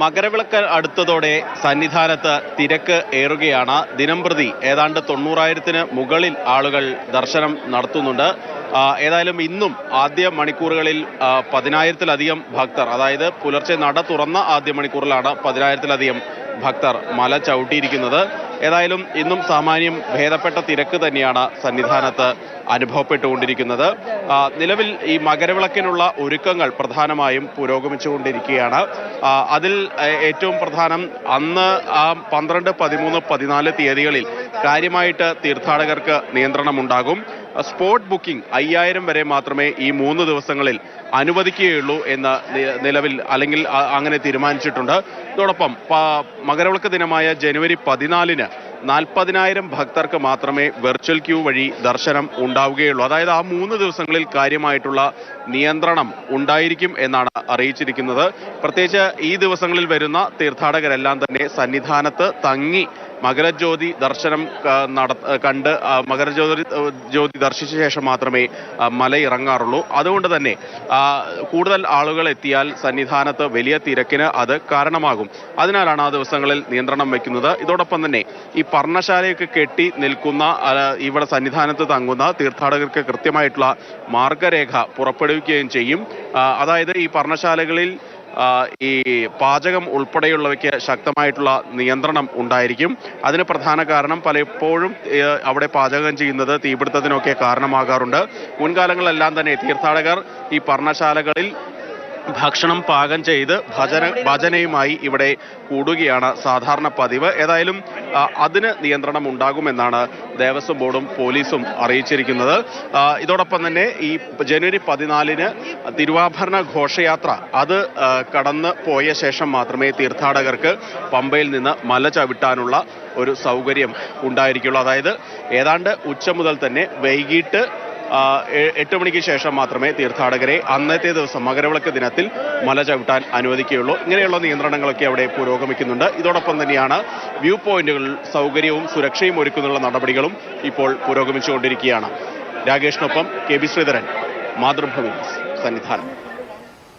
മകരവിളക്ക് അടുത്തതോടെ സന്നിധാനത്ത് തിരക്ക് ഏറുകയാണ്. ദിനംപ്രതി ഏതാണ്ട് തൊണ്ണൂറായിരത്തിന് മുകളിൽ ആളുകൾ ദർശനം നടത്തുന്നുണ്ട്. ഏതായാലും ഇന്നും ആദ്യ മണിക്കൂറുകളിൽ പതിനായിരത്തിലധികം ഭക്തർ അതായത് പുലർച്ചെ നട തുറന്ന ആദ്യ മണിക്കൂറിലാണ് പതിനായിരത്തിലധികം ഭക്തർ മല ചവിട്ടിയിരിക്കുന്നത്. ഏതായാലും ഇന്നും സാമാന്യം ഭേദപ്പെട്ട തിരക്ക് തന്നെയാണ് സന്നിധാനത്ത് അനുഭവപ്പെട്ടുകൊണ്ടിരിക്കുന്നത്. നിലവിൽ ഈ മകരവിളക്കിനുള്ള ഒരുക്കങ്ങൾ പ്രധാനമായും പുരോഗമിച്ചുകൊണ്ടിരിക്കുകയാണ്. അതിൽ ഏറ്റവും പ്രധാനം അന്ന് ആ പന്ത്രണ്ട് പതിമൂന്ന് പതിനാല് തീയതികളിൽ കാര്യമായിട്ട് തീർത്ഥാടകർക്ക് നിയന്ത്രണമുണ്ടാകും. സ്പോട്ട് ബുക്കിംഗ് അയ്യായിരം വരെ മാത്രമേ ഈ മൂന്ന് ദിവസങ്ങളിൽ അനുവദിക്കുകയുള്ളൂ എന്ന് നിലവിൽ അല്ലെങ്കിൽ അങ്ങനെ തീരുമാനിച്ചിട്ടുണ്ട്. ഇതോടൊപ്പം മകരവിളക്ക് ദിനമായ ജനുവരി പതിനാലിന് നാൽപ്പതിനായിരം ഭക്തർക്ക് മാത്രമേ വെർച്വൽ ക്യൂ വഴി ദർശനം ഉണ്ടാവുകയുള്ളൂ. അതായത് ആ മൂന്ന് ദിവസങ്ങളിൽ കാര്യമായിട്ടുള്ള നിയന്ത്രണം ഉണ്ടായിരിക്കും എന്നാണ് അറിയിച്ചിരിക്കുന്നത്. പ്രത്യേകിച്ച് ഈ ദിവസങ്ങളിൽ വരുന്ന തീർത്ഥാടകരെല്ലാം തന്നെ സന്നിധാനത്ത് തങ്ങി മകരജ്യോതി ദർശനം നട കണ്ട് മകരജ്യോതി ജ്യോതി ദർശിച്ച ശേഷം മാത്രമേ മല ഇറങ്ങാറുള്ളൂ അതുകൊണ്ട് തന്നെ കൂടുതൽ ആളുകൾ എത്തിയാൽ സന്നിധാനത്ത് വലിയ തിരക്കിന് അത് കാരണമാകും. അതിനാലാണ് ആ ദിവസങ്ങളിൽ നിയന്ത്രണം വയ്ക്കുന്നത്. ഇതോടൊപ്പം തന്നെ ഈ പർണശാലയൊക്കെ കെട്ടി നിൽക്കുന്ന ഇവിടെ സന്നിധാനത്ത് തങ്ങുന്ന തീർത്ഥാടകർക്ക് കൃത്യമായിട്ടുള്ള മാർഗരേഖ പുറപ്പെടുവിക്കുകയും ചെയ്യും. അതായത് ഈ പർണശാലകളിൽ ഈ പാചകം ഉൾപ്പെടെയുള്ളവയ്ക്ക് ശക്തമായിട്ടുള്ള നിയന്ത്രണം ഉണ്ടായിരിക്കും. അതിന് പ്രധാന കാരണം പലപ്പോഴും അവിടെ പാചകം ചെയ്യുന്നത് തീപിടുത്തത്തിനൊക്കെ കാരണമാകാറുണ്ട്. മുൻകാലങ്ങളിലെല്ലാം തന്നെ തീർത്ഥാടകർ ഈ പർണശാലകളിൽ ഭക്ഷണം പാകം ചെയ്ത് ഭജന ഭജനയുമായി ഇവിടെ കൂടുകയാണ് സാധാരണ പതിവ്. ഏതായാലും അതിന് നിയന്ത്രണം ഉണ്ടാകുമെന്നാണ് ദേവസ്വം ബോർഡും പോലീസും അറിയിച്ചിരിക്കുന്നത്. ഇതോടൊപ്പം തന്നെ ഈ ജനുവരി പതിനാലിന് തിരുവാഭരണ ഘോഷയാത്ര അത് കടന്ന് പോയ ശേഷം മാത്രമേ തീർത്ഥാടകർക്ക് പമ്പയിൽ നിന്ന് മല ചവിട്ടാനുള്ള ഒരു സൗകര്യം ഉണ്ടായിരിക്കുള്ളൂ. അതായത് ഏതാണ്ട് ഉച്ച മുതൽ തന്നെ വൈകിട്ട് എട്ട് മണിക്ക് ശേഷം മാത്രമേ തീർത്ഥാടകരെ അന്നത്തെ ദിവസം മകരവിളക്ക് ദിനത്തിൽ മല ചവിട്ടാൻ അനുവദിക്കുകയുള്ളൂ. ഇങ്ങനെയുള്ള നിയന്ത്രണങ്ങളൊക്കെ അവിടെ പുരോഗമിക്കുന്നുണ്ട്. ഇതോടൊപ്പം തന്നെയാണ് വ്യൂ പോയിന്റുകൾ സൗകര്യവും സുരക്ഷയും ഒരുക്കുന്നുള്ള നടപടികളും ഇപ്പോൾ പുരോഗമിച്ചുകൊണ്ടിരിക്കുകയാണ്. രാകേഷിനൊപ്പം കെ ബി ശ്രീധരൻ മാതൃഭൂമി സന്നിധാനം.